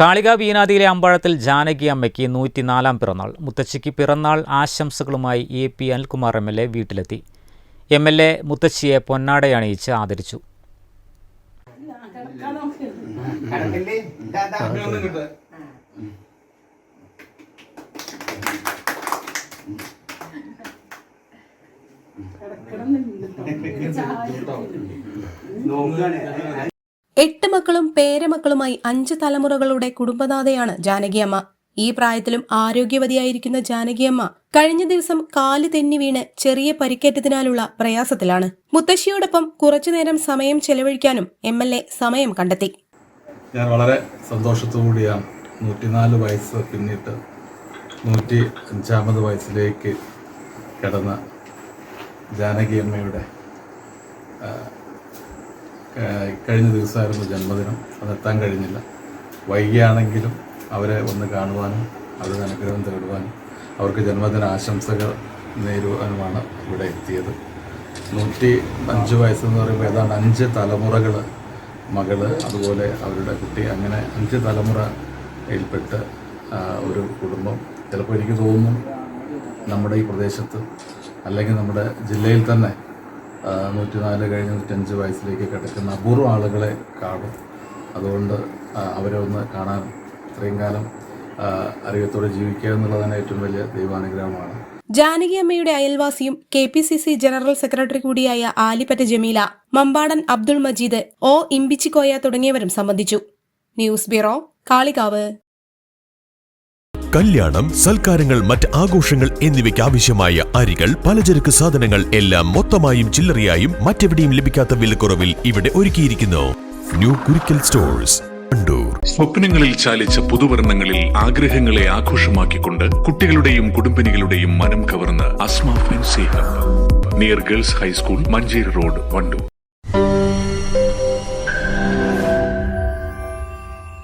കാളിക വീനാദിയിലെ അമ്പഴത്തിൽ ജാനകി അമ്മയ്ക്ക് നൂറ്റിനാലാം പിറന്നാൾ. മുത്തശ്ശിക്ക് പിറന്നാൾ ആശംസകളുമായി A P Anilkumar M L A വീട്ടിലെത്തി. എം എൽ എ മുത്തശ്ശിയെ പൊന്നാടയണിയിച്ച് ആദരിച്ചു. നോക്കുകയാണ് എട്ട് മക്കളും പേരമക്കളുമായി അഞ്ച് തലമുറകളുടെ കുടുംബനാഥയാണ് ജാനകിയമ്മ. ഈ പ്രായത്തിലും ആരോഗ്യവതിയായിരിക്കുന്ന ജാനകിയമ്മ കഴിഞ്ഞ ദിവസം കാൽ തെന്നി വീണ് ചെറിയ പരിക്കേറ്റതിനാലുള്ള പ്രയാസത്തിലാണ്. മുത്തശ്ശിയോടൊപ്പം കുറച്ചുനേരം സമയം ചെലവഴിക്കാനും എം എൽ എ സമയം കണ്ടെത്തി. ഞാൻ വളരെ സന്തോഷത്തോടുകൂടിയാണ് നൂറ്റിനാല് വയസ്സ് പിന്നിട്ട് നൂറ്റി അഞ്ചാമത് വയസ്സിലേക്ക് കിടന്ന ജാനകി അമ്മയുടെ ആ, ആ, കഴിഞ്ഞ ദിവസമായിരുന്നു ജന്മദിനം. അതെത്താൻ കഴിഞ്ഞില്ല. വൈകിയാണെങ്കിലും അവരെ ഒന്ന് കാണുവാനും അവരുടെ അനുഗ്രഹം തേടുവാനും അവർക്ക് ജന്മദിന ആശംസകൾ നേരുവാനുമാണ് ഇവിടെ എത്തിയത്. നൂറ്റി അഞ്ച് വയസ്സെന്ന് പറയുമ്പോൾ ഏതാണ്ട് അഞ്ച് തലമുറകൾ മകൾ അതുപോലെ അവരുടെ കുട്ടി അങ്ങനെ അഞ്ച് തലമുറയിൽപ്പെട്ട് ആ, ഒരു കുടുംബം. ചിലപ്പോൾ എനിക്ക് തോന്നുന്നു നമ്മുടെ ഈ പ്രദേശത്ത് അല്ലെങ്കിൽ നമ്മുടെ ജില്ലയിൽ തന്നെ നൂറ്റിനാല് കഴിഞ്ഞ് നൂറ്റഞ്ച് വയസ്സിലേക്ക് കിടക്കുന്ന അപൂർവ ആളുകളെ കാണും. അതുകൊണ്ട് അവരെ ഒന്ന് കാണാൻ ഇത്രയും കാലം അറിയത്തോടെ ജീവിക്കുക എന്നുള്ളത് തന്നെ ഏറ്റവും വലിയ ദൈവാനുഗ്രഹമാണ്. ജാനകിയമ്മയുടെ അയൽവാസിയും K P C C general secretary കൂടിയായ ആലിപ്പറ്റ ജമീല മമ്പാടൻ അബ്ദുൾ മജീദ് ഒ ഇമ്പിച്ചിക്കോയ തുടങ്ങിയവരും സംബന്ധിച്ചു. News bureau Kalikavu. കല്യാണം സൽക്കാരങ്ങൾ മറ്റ് ആഘോഷങ്ങൾ എന്നിവയ്ക്ക് ആവശ്യമായ അരികൾ പലചരക്ക് സാധനങ്ങൾ എല്ലാം മൊത്തമായും ചില്ലറയായും മറ്റെവിടെയും ലഭിക്കാത്ത വിലക്കുറവിൽ ഇവിടെ ഒരുക്കിയിരിക്കുന്നു. ന്യൂ കുരിക്കൽ സ്റ്റോഴ്സ് സ്വപ്നങ്ങളിൽ ചാലിച്ച പുതുവർണങ്ങളിൽ ആഗ്രഹങ്ങളെ ആഘോഷമാക്കിക്കൊണ്ട് കുട്ടികളുടെയും കുടുംബിനികളുടെയും മനം കവർന്ന് Asma fancy hub. Near girls high school Manjeri road Wandoor